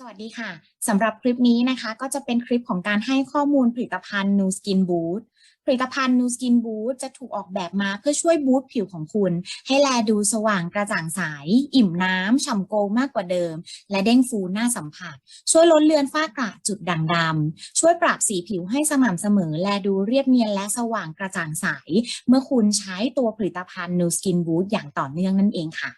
สวัสดีค่ะ สำหรับคลิปนี้นะคะ ก็จะเป็นคลิปของการให้ข้อมูลผลิตภัณฑ์ New Skin Boost ผลิตภัณฑ์ New Skin Boost จะถูกออกแบบมาเพื่อช่วยบูสต์ผิวของคุณ ให้แลดูสว่างกระจ่างใส อิ่มน้ำ ฉ่ำโกมากกว่าเดิม และเด้งฟูหน้าสัมผัส ช่วยลดเลือนฝ้ากระจุดด่างดำ ช่วยปรับสีผิวให้สม่ำเสมอ แลดูเรียบเนียนและสว่างกระจ่างใส เมื่อคุณใช้ตัวผลิตภัณฑ์ New Skin Boost อย่างต่อเนื่องนั่นเองค่ะ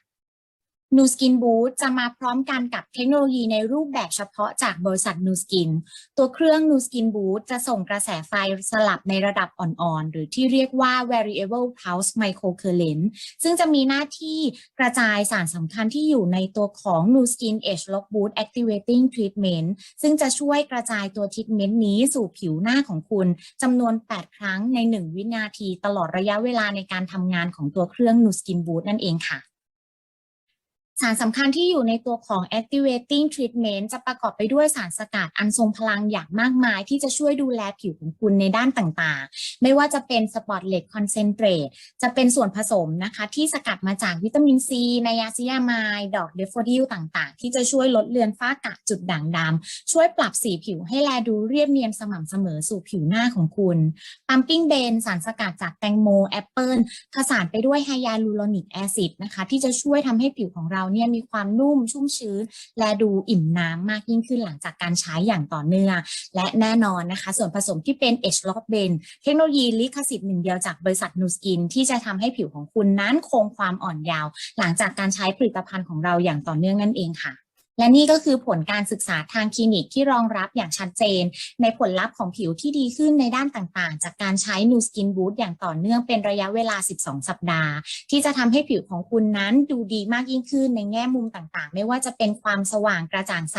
นูสกินบูทจะมาพร้อมกันกับเทคโนโลยีในรูปแบบเฉพาะจากบริษัทนูสกินตัวเครื่องนูสกินบูทจะส่งกระแสไฟสลับในระดับอ่อนๆ หรือที่เรียกว่า variable pulse microcurrent ซึ่งจะมีหน้าที่กระจายสารสำคัญที่อยู่ในตัวของ Nu Skin Age Lock Boost Activating Treatment ซึ่งจะช่วยกระจายตัวทรีทเมนต์นี้สู่ผิวหน้าของคุณจำนวน 8 ครั้งใน 1 วินาที ตลอดระยะเวลาในการทำงานของตัวเครื่อง Nu Skin Boost นั่นเองค่ะ สารสำคัญที่อยู่ในตัวของ activating treatment จะประกอบไปด้วยสารสกัดอันทรงพลังอย่างมากมาย ที่จะช่วยดูแลผิวของคุณในด้านต่างๆ ไม่ว่าจะเป็น spotlet concentrate จะเป็นส่วนผสมนะคะ ที่สกัดมาจากวิตามินซีไนยาซิยามายดอกเดฟโฟดิลต่างๆ ที่จะช่วยลดเลือนฝ้ากระจุดด่างดำช่วยปรับสีผิวให้แลดูเรียบเนียนสม่ำเสมอสู่ผิวหน้าของคุณ pumping b a n สารสกัดจากแตงโมแอปเปิลผสานไปด้วยไฮยาลูโรนิกแอซิดนะคะที่จะช่วยทำให้ผิวของเราเนี่ยมีความนุ่มชุ่มชื้น และดูอิ่มน้ำมากยิ่งขึ้นหลังจากการใช้อย่างต่อเนื่อง และแน่นอนนะคะ ส่วนผสมที่เป็น H l o c k b e n เทคโนโลยีลิขสิทธิ์หนึ่งเดียวจากบริษัทนูสกิน ที่จะทำให้ผิวของคุณนั้นคงความอ่อนยาว หลังจากการใช้ผลิตภัณฑ์ของเราอย่างต่อเนื่องนั่นเองค่ะ และนี่ก็คือผลการศึกษาทางคลินิกที่รองรับอย่างชัดเจน ในผลลัพธ์ของผิวที่ดีขึ้นในด้านต่างๆ จากการใช้ New Skin Boost อย่างต่อเนื่องเป็นระยะเวลา 12 สัปดาห์ ที่จะทำให้ผิวของคุณนั้นดูดีมากยิ่งขึ้นในแง่มุมต่างๆ ไม่ว่าจะเป็นความสว่างกระจ่างใส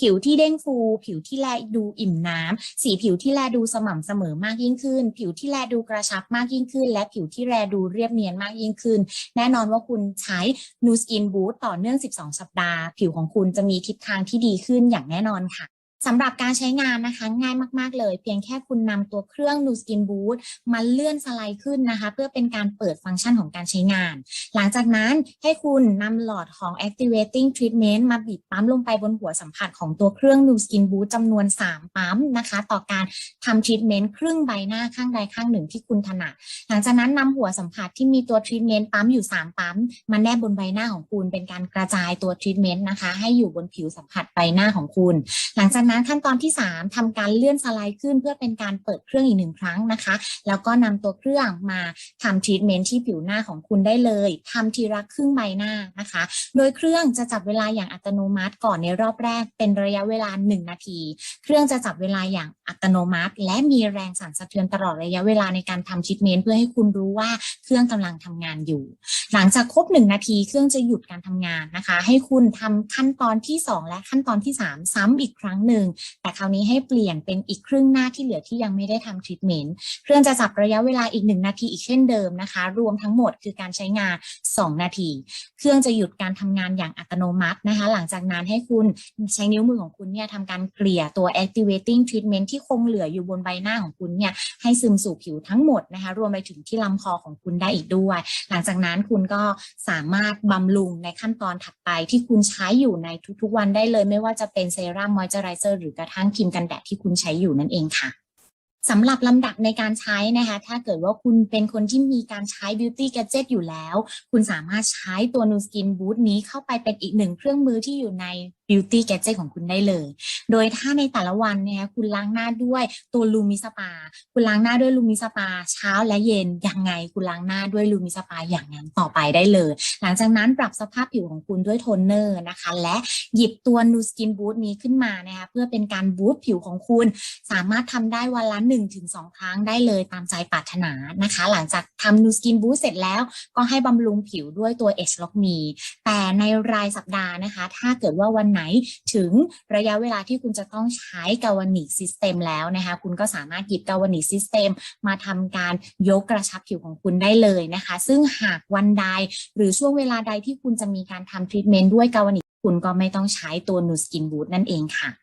ผิวที่เด้งฟู ผิวที่แลดูอิ่มน้ำสีผิวที่แลดูสม่ำเสมอมากยิ่งขึ้น ผิวที่แลดูกระชับมากยิ่งขึ้น และผิวที่แลดูเรียบเนียนมากยิ่งขึ้น แน่นอนว่าคุณใช้ New Skin Boost ต่อเนื่อง 12 สัปดาห์ ผิวของคุณุณจะมีทิศทางที่ดีขึ้นอย่างแน่นอนค่ะ สำหรับการใช้งานนะคะง่ายมาก ๆ เลย เพียงแค่คุณนำตัวเครื่อง Nu Skin Boost มาเลื่อนสไลด์ขึ้นนะคะ เพื่อเป็นการเปิดฟังก์ชันของการใช้งาน หลังจากนั้นให้คุณนำหลอดของ Activating Treatment มาบีบปั๊มลงไปบนหัวสัมผัสของตัวเครื่อง Nu Skin Boost จำนวน 3 ปั๊มนะคะ ต่อการทำทรีทเมนต์ครึ่งใบหน้าข้างใดข้างหนึ่งที่คุณถนัดหลังจากนั้นนำหัวสัมผัสที่มีตัวทรีทเมนต์ปั๊มอยู่ 3 ปั๊มมาแนบบนใบหน้าของคุณเป็นการกระจายตัวทรีทเมนต์นะคะ ให้อยู่บนผิวสัมผัสใบหน้าของคุณ หลังจากนั้นขั้นตอนที่ 3ทำการเลื่อนสไลด์ขึ้น เพื่อเป็นการเปิดเครื่องอีกหนึ่งครั้งนะคะ แล้วก็นำตัวเครื่องมาทำทรีทเมนต์ที่ผิวหน้าของคุณได้เลยทำทีละครึ่งใบหน้านะคะ โดยเครื่องจะจับเวลาอย่างอัตโนมัติก่อนในรอบแรกเป็นระยะเวลา 1 นาที เครื่องจะจับเวลาอย่างอัตโนมัติ และมีแรงสั่นสะเทือนตลอดระยะเวลาในการทำทรีทเมนต์เพื่อให้คุณรู้ว่าเครื่องกำลังทำงานอยู่ หลังจากครบ 1 นาทีเครื่องจะหยุดการทำงานนะคะ ให้คุณทำขั้นตอนที่ 2 และขั้นตอนที่ 3 ซ้ำอีกครั้งหนึ่งแต่คราวนี้ให้เปลี่ยนเป็นอีกครึ่งหน้าที่เหลือที่ยังไม่ได้ทำทรีทเมนต์เครื่องจะจับระยะเวลาอีก 1 นาทีอีกเช่นเดิมนะคะ รวมทั้งหมดคือการใช้งาน 2 นาที เครื่องจะหยุดการทำงานอย่างอัตโนมัตินะคะ หลังจากนั้นให้คุณใช้นิ้วมือของคุณเนี่ยทำการเกลี่ยตัว activating treatment ที่คงเหลืออยู่บนใบหน้าของคุณเนี่ยให้ซึมสู่ผิวทั้งหมดนะคะ รวมไปถึงที่ลำคอของคุณได้อีกด้วย หลังจากนั้นคุณก็สามารถบำรุงในขั้นตอนถัดไปที่คุณใช้อยู่ในทุกๆวันได้เลย ไม่ว่าจะเป็นเซรั่มมอยเจอไรเซอร์หรือกระทั่งครีมกันแดดที่คุณใช้อยู่นั่นเองค่ะ สำหรับลำดับในการใช้นะคะ ถ้าเกิดว่าคุณเป็นคนที่มีการใช้ Beauty Gadget อยู่แล้ว คุณสามารถใช้ตัว Nu Skin Boost นี้เข้าไปเป็นอีกหนึ่งเครื่องมือที่อยู่ใน Beauty Gadget ของคุณได้เลย โดยถ้าในแต่ละวันเนี่ยคุณล้างหน้าด้วยตัวลูมิสปา คุณล้างหน้าด้วยลูมิสปา เช้าและเย็นยังไง คุณล้างหน้าด้วยลูมิสปาอย่างนั้นต่อไปได้เลย หลังจากนั้นปรับสภาพผิวของคุณด้วยโทนเนอร์นะคะ และหยิบตัว Nu Skin Boost นี้ขึ้นมานะคะเพื่อเป็นการบูสต์ผิวของคุณ สามารถทำได้วันละ1-2 ครั้งได้เลยตามใจปรารถนานะคะ หลังจากทำ Nu Skin Boost เสร็จแล้วก็ให้บำรุงผิวด้วยตัว H Lock Me แต่ในรายสัปดาห์นะคะ ถ้าเกิดว่าวันไหนถึงระยะเวลาที่คุณจะต้องใช้กาวนิกซิสเต็มแล้วนะคะ คุณก็สามารถหยิบกาวนิกซิสเต็มมาทำการยกกระชับผิวของคุณได้เลยนะคะ ซึ่งหากวันใดหรือช่วงเวลาใดที่คุณจะมีการทำทรีทเมนต์ด้วยกาวนิกคุณก็ไม่ต้องใช้ตัวนูสกินบูทนั่นเองค่ะ